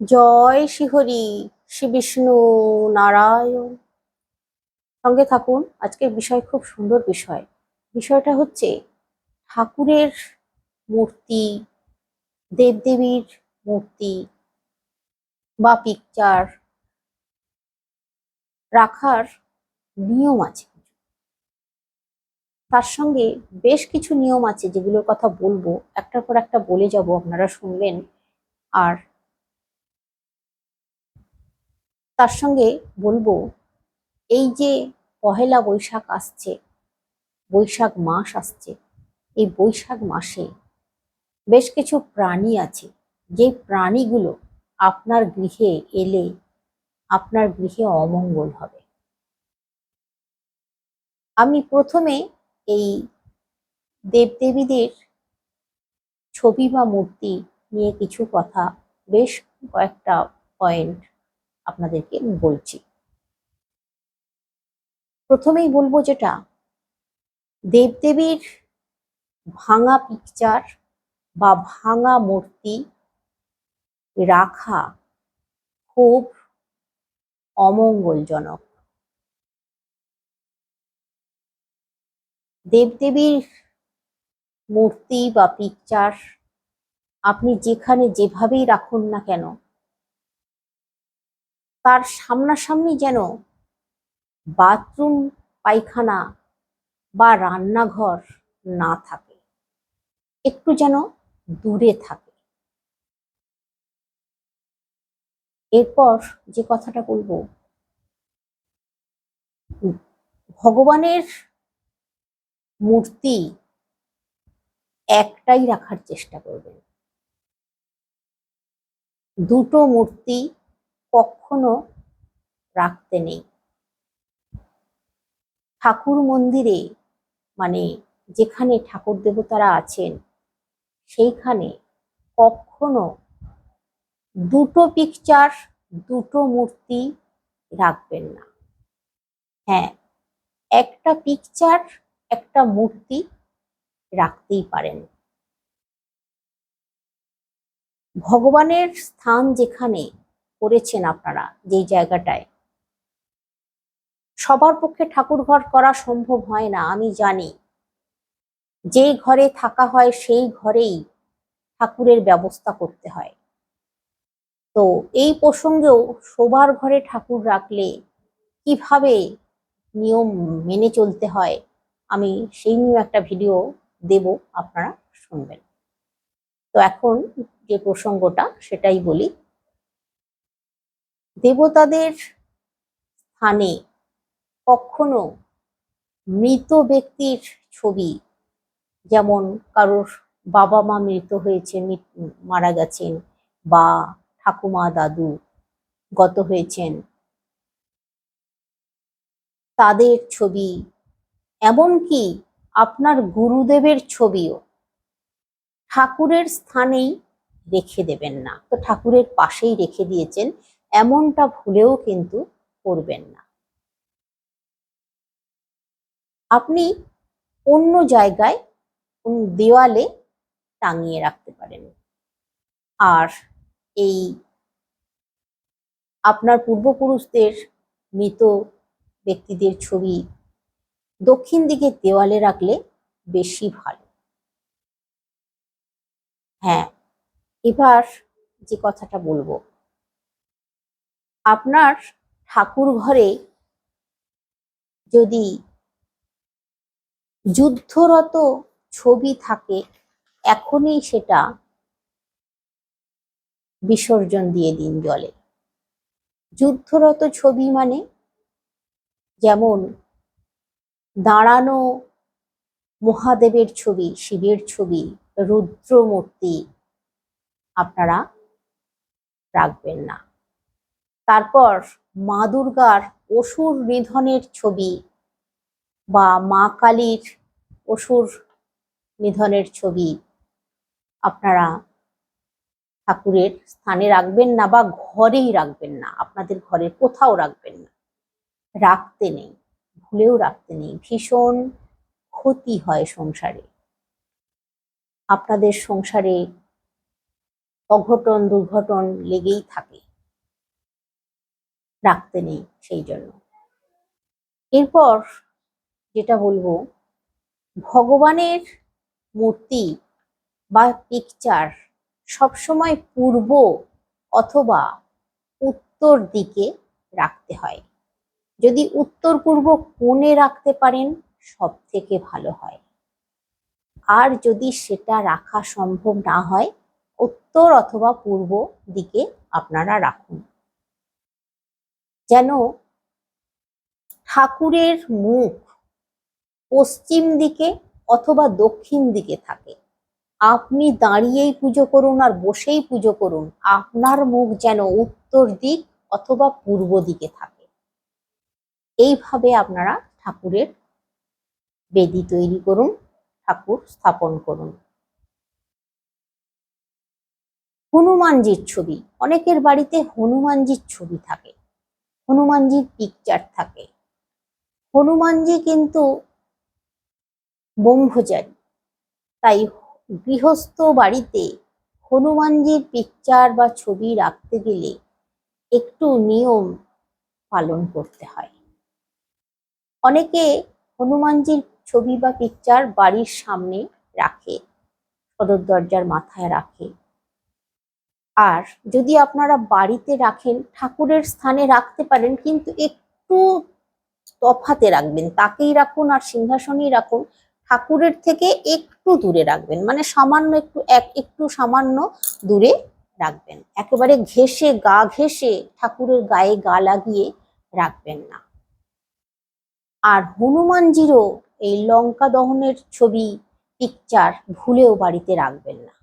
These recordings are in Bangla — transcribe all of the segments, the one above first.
জয় শ্রীহরি শ্রী বিষ্ণু নারায়ণ। সঙ্গে থাকুন, আজকের বিষয় খুব সুন্দর বিষয়। বিষয়টা হচ্ছে ঠাকুরের মূর্তি, দেবদেবীর মূর্তি বা পিকচার রাখার নিয়ম আছে তার সঙ্গে বেশ কিছু নিয়ম আছে যেগুলোর কথা বলব। একটার পর একটা বলে যাব, আপনারা শুনবেন। আর তার সঙ্গে বলব, এই যে পহেলা বৈশাখ আসছে, বৈশাখ মাস আসছে, এই বৈশাখ মাসে বেশ কিছু প্রাণী আছে। যে প্রাণীগুলো আপনার গৃহে এলে আপনার গৃহে অমঙ্গল হবে। আমি প্রথমে এই দেবদেবীদের ছবি বা মূর্তি নিয়ে কিছু কথা, বেশ কয়েকটা পয়েন্ট আপনাদেরকে বলছি। প্রথমেই বলব যেটা, দেবদেবীর ভাঙা পিকচার বা ভাঙা মূর্তি রাখা খুব অমঙ্গলজনক। দেবদেবীর মূর্তি বা পিকচার আপনি যেখানে যেভাবেই রাখুন না কেন তার সামনাসামনি যেন বাথরুম, পায়খানা বা রান্নাঘর না থাকে। একটু যেন দূরে থাকে। এরপর যে কথাটা বলব, ভগবানের মূর্তি একটাই রাখার চেষ্টা করবেন। দুটো মূর্তি কখনো রাখতে নেই। ঠাকুর মন্দিরে মানে যেখানে ঠাকুর দেবতারা আছেন, সেইখানে কখনো দুটো পিকচার দুটো মূর্তি রাখবেন না। হ্যাঁ একটা পিকচার একটা মূর্তি রাখতেই পারেন। ভগবানের স্থান যেখানে করেছেন আপনারা যেই জায়গাটায়? সবার পক্ষে ঠাকুর ঘর করা সম্ভব হয় না, আমি জানি। যেই ঘরে থাকা হয় সেই ঘরেই ঠাকুরের ব্যবস্থা করতে হয়। তো এই প্রসঙ্গেও শোবার ঘরে ঠাকুর রাখলে কীভাবে নিয়ম মেনে চলতে হয়, আমি সেই নিয়ে একটা ভিডিও দেব, আপনারা শুনবেন। তো এখন যে প্রসঙ্গটা সেটাই বলি। দেবতাদের স্থানে কখনো মৃত ব্যক্তির ছবি, যেমন কারোর বাবা মা মৃত হয়েছে মারা গেছেন বা ঠাকুমা দাদু গত হয়েছেন, তাদের ছবি, এমনকি আপনার গুরুদেবের ছবিও ঠাকুরের স্থানেই রেখে দেবেন না। তো ঠাকুরের পাশেই রেখে দিয়েছেন এমনটা ভুলেও কিন্তু করবেন না। আপনি অন্য জায়গায় দেওয়ালে টাঙিয়ে রাখতে পারেন। আর এই আপনার পূর্বপুরুষদের, মৃত ব্যক্তিদের ছবি দক্ষিণ দিকে দেওয়ালে রাখলে বেশি ভালো। হ্যাঁ এবার যে কথাটা বলব আপনার ঠাকুর ঘরে যদি যুদ্ধরত ছবি থাকে, এখনই সেটা বিসর্জন দিয়ে দিন জলে। যুদ্ধরত ছবি মানে যেমন দাঁড়ানো মহাদেবের ছবি, শিবের ছবি, রুদ্রমূর্তি, আপনারা রাখবেন না। তারপর মা দুর্গার অসুর নিধনের ছবি বা মা কালীর অসুর নিধনের ছবি আপনারা ঠাকুরের স্থানে রাখবেন না বা ঘরেই রাখবেন না, আপনাদের ঘরের কোথাও রাখবেন না। রাখতে নেই, ভুলেও রাখতে নেই, ভীষণ ক্ষতি হয় সংসারে। আপনাদের সংসারে অঘটন, দুর্ঘটন লেগেই থাকে। রাখতে নেই সেই জন্য। এরপর যেটা বলব, ভগবানের মূর্তি বা পিকচার সবসময় পূর্ব অথবা উত্তর দিকে রাখতে হয়। যদি উত্তর পূর্ব কোণে রাখতে পারেন সব থেকে ভালো হয়। আর যদি সেটা রাখা সম্ভব না হয়, উত্তর অথবা পূর্ব দিকে আপনারা রাখুন। যেন ঠাকুরের মুখ পশ্চিম দিকে অথবা দক্ষিণ দিকে থাকে। আপনি দাঁড়িয়েই পুজো করুন আর বসেই পুজো করুন, আপনার মুখ যেন উত্তর দিক অথবা পূর্ব দিকে থাকে। এইভাবে আপনারা ঠাকুরের বেদি তৈরি করুন, ঠাকুর স্থাপন করুন। হনুমানজির ছবি, অনেকের বাড়িতে হনুমানজির ছবি থাকে। হনুমানজির পিকচার থাকে। হনুমানজি কিন্তু ব্রহ্মচারী। তাই গৃহস্থ বাড়িতে হনুমানজির পিকচার বা ছবি রাখতে গেলে একটু নিয়ম পালন করতে হয়। অনেকে হনুমানজির ছবি বা পিকচার বাড়ির সামনে রাখে, সদর দরজার মাথায় রাখে আর যদি আপনারা বাড়িতে রাখেন, ঠাকুরের স্থানে রাখতে পারেন, কিন্তু একটু তফাতে রাখবেন, তাকেই রাখুন আর সিংহাসনেই রাখুন, ঠাকুরের থেকে একটু দূরে রাখবেন মানে সামান্য একটু এক, একটু সামান্য দূরে রাখবেন। একেবারে ঘেসে গা ঘেসে ঠাকুরের গায়ে গা লাগিয়ে রাখবেন না। আর হনুমানজিরও এই লঙ্কা দহনের ছবি পিকচার ভুলেও বাড়িতে রাখবেন না।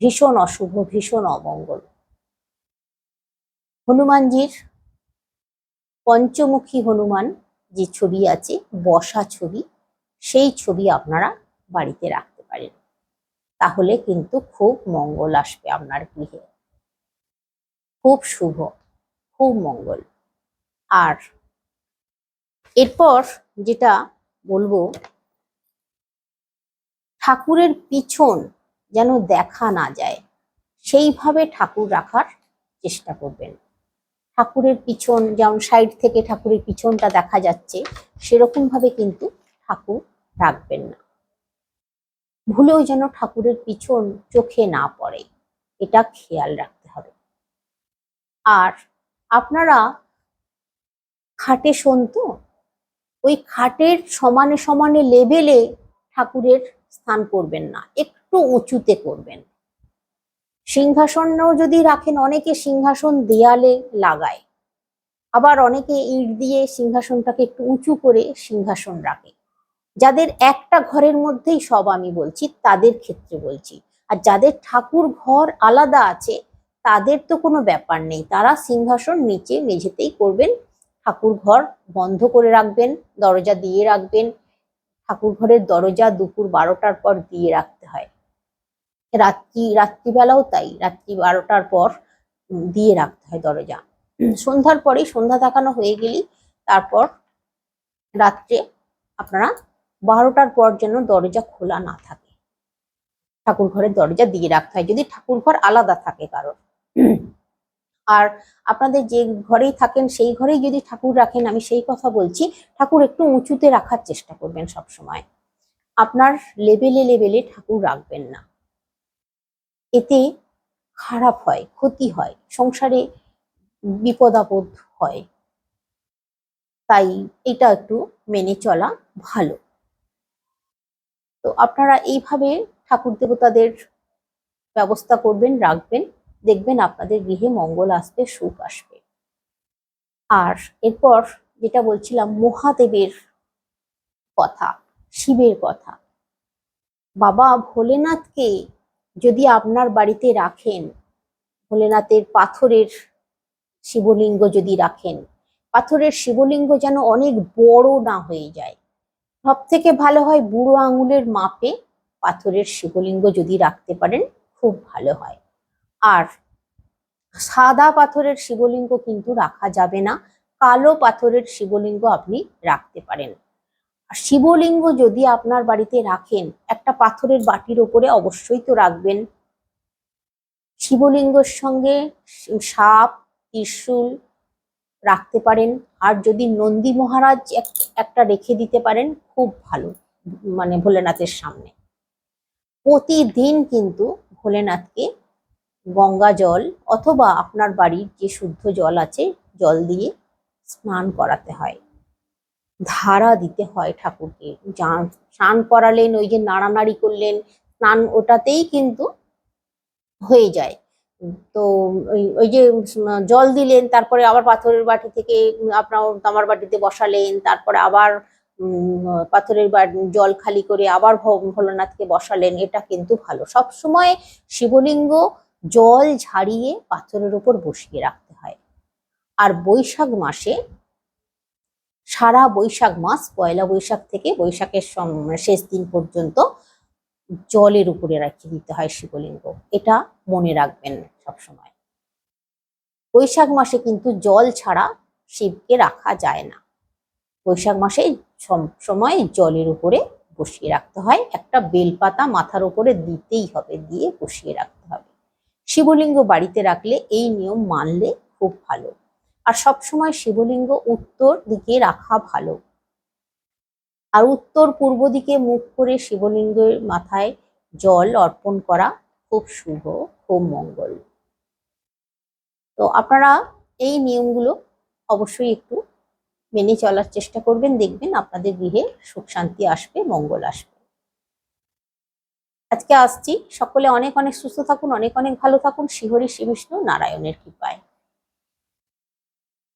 ভীষণ অশুভ, ভীষণ অমঙ্গল। হনুমানজির পঞ্চমুখী হনুমান যে ছবি আছে, বসা ছবি, সেই ছবি আপনারা বাড়িতে রাখতে পারেন। তাহলে কিন্তু খুব মঙ্গল আসবে আপনার গৃহে। খুব শুভ, খুব মঙ্গল। আর এরপর যেটা বলব, ঠাকুরের পিছন যেন দেখা না যায়। সেইভাবে ঠাকুর রাখার চেষ্টা করবেন। ঠাকুরের পিছন, যেমন সাইড থেকে ঠাকুরের পিছনটা দেখা যাচ্ছে সেরকম ভাবে কিন্তু ঠাকুর রাখবেন না। ভুলেও যেন ঠাকুরের পিছন চোখে না পড়ে, এটা খেয়াল রাখতে হবে। আর আপনারা খাটে শোন তো, ওই খাটের সমানে সমানে লেভেলে ঠাকুরের স্থান করবেন না। একটু উঁচুতে করবেন। সিংহাসনও যদি রাখেন, অনেকে সিংহাসন দেয়ালে লাগায়। আবার অনেকে ইট দিয়ে সিংহাসনটাকে একটু উঁচু করে সিংহাসন রাখে। যাদের একটা ঘরের মধ্যেই সব আমি বলছি, তাদের ক্ষেত্রে বলছি। আর যাদের ঠাকুর ঘর আলাদা আছে, তাদের তো কোনো ব্যাপার নেই। তারা সিংহাসন নিচে মেঝেতেই করবেন, ঠাকুর ঘর বন্ধ করে রাখবেন, দরজা দিয়ে রাখবেন, ঠাকুর ঘরের দরজা দুপুর বারোটার পর দিয়ে হয় রাত্রি, রাত্রিবেলাও তাই। রাত্রি বারোটার পর দিয়ে রাখতে হয় দরজা। সন্ধ্যার পরেই সন্ধ্যা দেখানো হয়ে গেলেই তারপর রাত্রে আপনারা বারোটার পর যেন দরজা খোলা না থাকে। ঠাকুর ঘরের দরজা দিয়ে রাখতে হয়, যদি ঠাকুর ঘর আলাদা থাকে কারণ আর আপনাদের যে ঘরেই থাকেন, সেই ঘরেই যদি ঠাকুর রাখেন, আমি সেই কথা বলছি, ঠাকুর একটু উঁচুতে রাখার চেষ্টা করবেন সব সময় আপনার লেভেলে লেভেলে ঠাকুর রাখবেন না। এতে খারাপ হয়, ক্ষতি হয়, সংসারে বিপদ আপদ হয়। তাই এটা একটু মেনে চলা ভালো। তো আপনারা এইভাবে ঠাকুর দেবতাদের ব্যবস্থা করবেন, রাখবেন, দেখবেন আপনাদের গৃহে মঙ্গল আসবে, সুখ আসবে। আর এরপর যেটা বলছিলাম, মহাদেবের কথা, শিবের কথা। বাবা ভোলেনাথকে যদি আপনার বাড়িতে রাখেন, ভোলেনাথের পাথরের শিবলিঙ্গ যদি রাখেন, পাথরের শিবলিঙ্গ যেন অনেক বড় না হয়ে যায়। সব থেকে ভালো হয় বুড়ো আঙুলের মাপে পাথরের শিবলিঙ্গ যদি রাখতে পারেন, খুব ভালো হয়। আর সাদা পাথরের শিবলিঙ্গ কিন্তু রাখা যাবে না, কালো পাথরের শিবলিঙ্গ আপনি রাখতে পারেন। আর শিবলিঙ্গ যদি আপনার বাড়িতে রাখেন, একটা পাথরের বাটির ওপরে অবশ্যই তো রাখবেন। শিবলিঙ্গর সঙ্গে সাপ, ত্রিশূল রাখতে পারেন। আর যদি নন্দী মহারাজ এক- একটা রেখে দিতে পারেন, খুব ভালো মানে ভোলেনাথের সামনে। প্রতিদিন কিন্তু ভোলেনাথকে গঙ্গা জল অথবা আপনার বাড়ির যে শুদ্ধ জল আছে, জল দিয়ে স্নান করাতে হয়। ধারা দিতে হয় ঠাকুরকে। স্নান করালেন, ওই যে নাড়ানাড়ি করলেন, স্নান ওটাতেই কিন্তু হয়ে যায়। তো ওই যে জল দিলেন, তারপরে আবার পাথরের বাটি থেকে আপনার তামার বাটিতে বসালেন, তারপরে আবার পাথরের জল খালি করে আবার ভোলানাথকে বসালেন, এটা কিন্তু ভালো। সব সময় শিবলিঙ্গ জল ঝাড়িয়ে পাথরের উপর বসিয়ে রাখতে হয়। আর বৈশাখ মাসে সারা বৈশাখ মাস, পয়লা বৈশাখ থেকে বৈশাখের সম- শেষ দিন পর্যন্ত জলের উপরে রেখে দিতে হয় শিবলিঙ্গ। এটা মনে রাখবেন সবসময়। বৈশাখ মাসে কিন্তু জল ছাড়া শিবকে রাখা যায় না। বৈশাখ মাসে সময় জলের উপরে বসিয়ে রাখতে হয়। একটা বেলপাতা মাথার উপরে দিতেই হবে, দিয়ে বসিয়ে রাখতে হবে। শিবলিঙ্গ বাড়িতে রাখলে এই নিয়ম মানলে খুব ভালো। আর সব সময় শিবলিঙ্গ উত্তর দিকে রাখা ভালো। আর উত্তর পূর্ব দিকে মুখ করে শিবলিঙ্গের মাথায় জল অর্পণ করা খুব শুভ, খুব মঙ্গল। তো আপনারা এই নিয়মগুলো অবশ্যই একটু মেনে চলার চেষ্টা করবেন, দেখবেন আপনাদের গৃহে সুখ শান্তি আসবে, মঙ্গল আসবে। আজকে আসছি। সকলে অনেক অনেক সুস্থ থাকুন, অনেক অনেক ভালো থাকুন। শিহরি শ্রী বিষ্ণু, নারায়ণের কৃপায়।